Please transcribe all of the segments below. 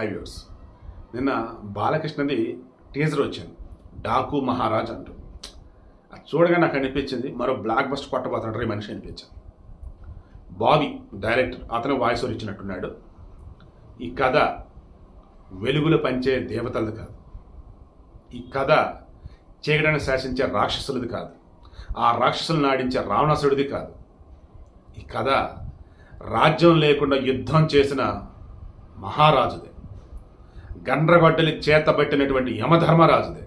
హైవ్యూస్ నిన్న బాలకృష్ణది టీజర్ వచ్చింది. డాకు మహారాజ్ అంటూ. అది చూడగా నాకు అనిపించింది మరో బ్లాక్ బస్ట్ కొట్టబోతున్నాడు ఈ మనిషి అనిపించింది. బాబీ డైరెక్టర్ అతను వాయిస్ ఓవర్ ఇచ్చినట్టున్నాడు. ఈ కథ వెలుగులు పంచే దేవతలది కాదు. ఈ కథ చీకటిని శాసించే రాక్షసులది కాదు. ఆ రాక్షసులను నాడించే రావణాసుడిది కాదు. ఈ కథ రాజ్యం లేకుండా యుద్ధం చేసిన మహారాజుది. గండ్రగొడ్డలి చేతబట్టినటువంటి యమధర్మరాజుది.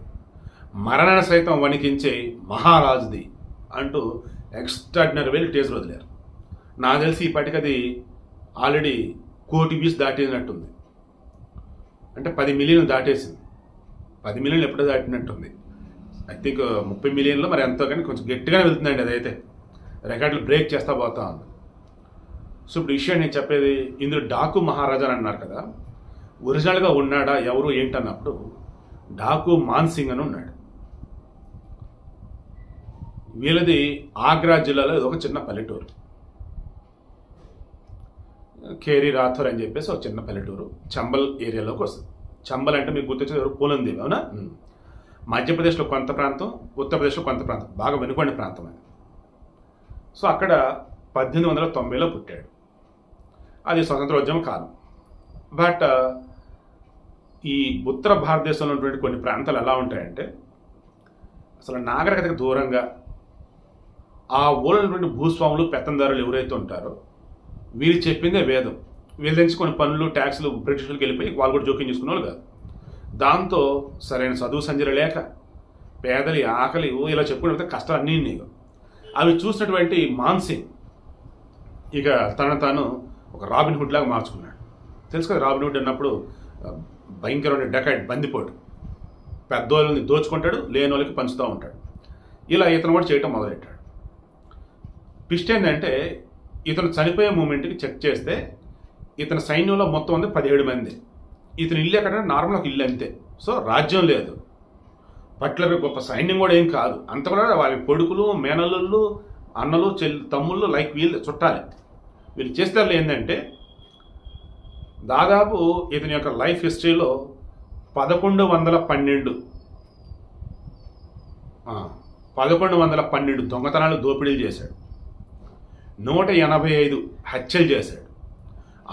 మరణ సైతం వణికించే మహారాజుది అంటూ ఎక్స్ట్రాడినరీ వెళ్ళి టేజర్ వదిలారు. నాకు తెలిసి ఇప్పటికది ఆల్రెడీ కోటి వ్యూస్ దాటినట్టుంది. అంటే పది మిలియన్లు దాటేసింది. పది మిలియన్లు ఎప్పుడో దాటినట్టుంది. ఐ థింక్ ముప్పై మిలియన్లో మరి ఎంతో కానీ కొంచెం గట్టిగానే వెళ్తుందండి అదైతే. రికార్డులు బ్రేక్ చేస్తా పోతా ఉంది. సో ఇప్పుడు విషయం నేను చెప్పేది ఇందులో డాకు మహారాజా అని అన్నారు కదా. ఒరిజినల్గా ఉన్నాడా ఎవరు ఏంటన్నప్పుడు డాకు మాన్సింగ్ అని ఉన్నాడు. వీళ్ళది ఆగ్రా జిల్లాలో ఒక చిన్న పల్లెటూరు. కేరీ రాథోర్ అని చెప్పేసి ఒక చిన్న పల్లెటూరు చంబల్ ఏరియాలోకి వస్తుంది. చంబల్ అంటే మీకు గుర్తొచ్చేది ఎవరు? పూలందేవి అవునా. మధ్యప్రదేశ్లో కొంత ప్రాంతం ఉత్తరప్రదేశ్లో కొంత ప్రాంతం బాగా వెనుకొండ ప్రాంతం అది. సో అక్కడ పద్దెనిమిది వందల తొంభైలో పుట్టాడు. అది స్వతంత్రోద్యమ కాలం. బట్ ఈ ఉత్తర భారతదేశంలో ఉన్నటువంటి కొన్ని ప్రాంతాలు ఎలా ఉంటాయంటే అసలు నాగరికతకు దూరంగా ఆ ఊళ్ళో ఉన్నటువంటి భూస్వాములు పెత్తందారులు ఎవరైతే ఉంటారో వీరు చెప్పిందే వేదం. వీళ్ళ కొన్ని పనులు ట్యాక్సులు బ్రిటిషులకు వెళ్ళిపోయి వాళ్ళు కూడా జోక్యం చేసుకునే వాళ్ళు కాదు. దాంతో సరైన చదువు సంజర లేక పేదలి ఆకలి ఇలా చెప్పుకుంటే కష్టాలు అన్నీ నీకు అవి చూసినటువంటి మాన్సింగ్ ఇక తన తాను ఒక రాబిన్ హుడ్ లాగా మార్చుకున్నాడు. తెలుసు కదా రాబిన్ హుడ్ అన్నప్పుడు భయంకరమైన డకాయిట్ బందిపోటు. పెద్దోళ్ళని దోచుకుంటాడు లేని వాళ్ళకి పంచుతూ ఉంటాడు. ఇలా ఇతను కూడా చేయటం మొదలెట్టాడు. పిస్ట్ ఏంటంటే ఇతను చనిపోయే మూమెంట్కి చెక్ చేస్తే ఇతని సైన్యంలో మొత్తం ఉంది పదిహేడు మంది. ఇతని ఇల్లు ఎక్కడంటే నార్మల్ ఒక ఇల్లు అంతే. సో రాజ్యం లేదు. పట్లకి గొప్ప సైన్యం కూడా ఏం కాదు. అంత కూడా వాళ్ళ కొడుకులు మేనల్లుళ్ళు అన్నలు చెల్లి తమ్ముళ్ళు లైక్ వీళ్ళు చుట్టాలి. వీళ్ళు చేస్తే ఏంటంటే దాదాపు ఇతని యొక్క లైఫ్ హిస్టరీలో పదకొండు వందల పన్నెండు. పదకొండు వందల పన్నెండు దొంగతనాలు దోపిడీలు చేశాడు. నూట ఎనభై ఐదు హత్యలు చేశాడు.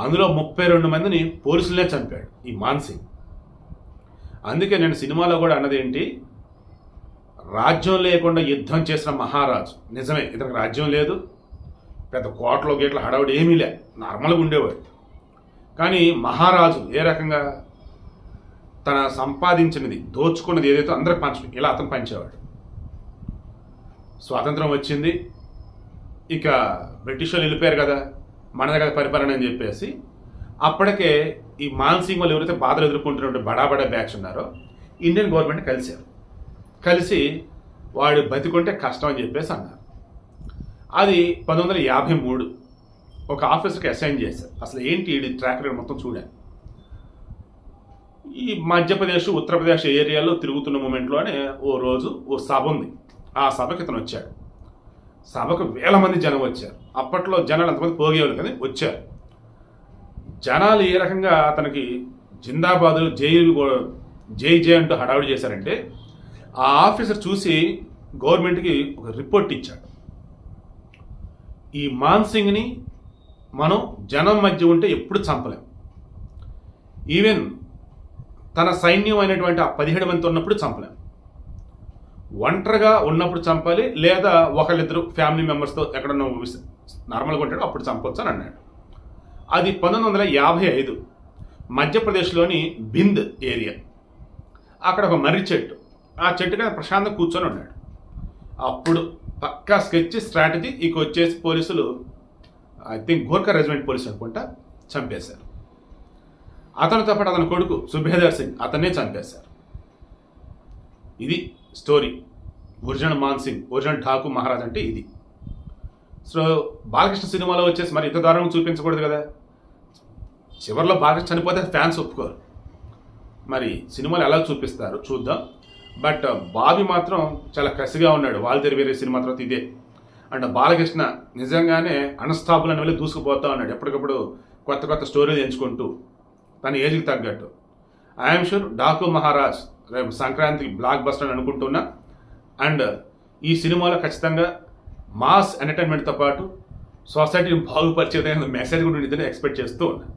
అందులో ముప్పై రెండు మందిని పోలీసులనే చంపాడు ఈ మాన్సింగ్. అందుకే నేను సినిమాలో కూడా అన్నది ఏంటి? రాజ్యం లేకుండా యుద్ధం చేసిన మహారాజు. నిజమే ఇతనికి రాజ్యం లేదు. పెద్ద కోటలో గేట్ల హడావుడు ఏమీ లే. నార్మల్గా ఉండేవాడు. కానీ మహారాజు ఏ రకంగా తన సంపాదించినది దోచుకున్నది ఏదైతే అందరికి పంచ ఇలా అతను పంచేవాడు. స్వాతంత్రం వచ్చింది ఇక బ్రిటిష్ వాళ్ళు వెళ్ళిపోయారు కదా మన దగ్గర పరిపాలన అని చెప్పేసి అప్పటికే ఈ మాన్సింగ్ వాళ్ళు ఎవరైతే బాధలు ఎదుర్కొంటున్నటువంటి బడా బడా బ్యాచ్ ఉన్నారో ఇండియన్ గవర్నమెంట్ కలిశారు. కలిసి వాడు బతికుంటే కష్టం అని చెప్పేసి అన్నారు. అది పంతొమ్మిది వందల యాభై మూడు. ఒక ఆఫీసర్కి అసైన్ చేశారు అసలు ఏంటి ఈ ట్రాక్ రికార్డ్ మొత్తం చూడాలి ఈ మధ్యప్రదేశ్ ఉత్తరప్రదేశ్ ఏరియాలో తిరుగుతున్న మూమెంట్లోనే ఓ రోజు ఓ సభ ఉంది. ఆ సభకి ఇతను వచ్చాడు. సభకు వేల మంది జనం వచ్చారు. అప్పట్లో జనాలు అంతమంది పోగేవాళ్ళు కానీ వచ్చారు. జనాలు ఏ రకంగా అతనికి జిందాబాదు జైలు గో- జై జై అంటూ హడావిడి చేశారంటే ఆ ఆఫీసర్ చూసి గవర్నమెంట్కి ఒక రిపోర్ట్ ఇచ్చాడు. ఈ మాన్సింగ్ని మనం జనం మధ్య ఉంటే ఎప్పుడు చంపలేం. ఈవెన్ తన సైన్యం అయినటువంటి ఆ పదిహేడు మంది ఉన్నప్పుడు చంపలేం. ఒంటరిగా ఉన్నప్పుడు చంపాలి లేదా ఒకళ్ళిద్దరు ఫ్యామిలీ మెంబర్స్తో ఎక్కడన్నా నార్మల్గా ఉంటాడో అప్పుడు చంపొచ్చు అని అన్నాడు. అది పంతొమ్మిది వందల యాభై ఐదు మధ్యప్రదేశ్లోని బింద్ ఏరియా. అక్కడ ఒక మర్రి చెట్టు. ఆ చెట్టు కింద ప్రశాంతంగా కూర్చొని ఉన్నాడు. అప్పుడు పక్కా స్కెచ్ స్ట్రాటజీ ఇక వచ్చేసి పోలీసులు I think Gorkha regiment police అనుకుంటా చంపేశారు. అతనితో పాటు అతని కొడుకు సుబేదర్ సింగ్ అతన్నే చంపేశారు. ఇది story. Original Maan Singh original Daaku Maharaaj అంటే ఇది. సో బాలకృష్ణ సినిమాలో వచ్చేసి మరి ఇంత దారుణం చూపించకూడదు కదా? చివరిలో బాలకృష్ణ చనిపోతే ఫ్యాన్స్ ఒప్పుకోరు. మరి సినిమాలు ఎలా చూపిస్తారు చూద్దాం. బట్ బాబీ మాత్రం చాలా కసిగా ఉన్నాడు. వాళ్ళ వేరే సినిమా తర్వాత ఇదే. అండ్ బాలకృష్ణ నిజంగానే అన్స్టాపుల్ అని వెళ్ళి దూసుకుపోతా ఉన్నాడు. ఎప్పటికప్పుడు కొత్త కొత్త స్టోరీలు ఎంచుకుంటూ తన ఏజ్కి తగ్గట్టు. ఐఎమ్ షూర్ డాకు మహారాజ్ రేపు సంక్రాంతికి బ్లాక్ బస్టర్ అని అనుకుంటున్నా. అండ్ ఈ సినిమాలో ఖచ్చితంగా మాస్ ఎంటర్టైన్మెంట్తో పాటు సొసైటీని బాగుపరిచేదైన మెసేజ్ కూడా ఉంటుందని ఎక్స్పెక్ట్ చేస్తూ ఉన్నాను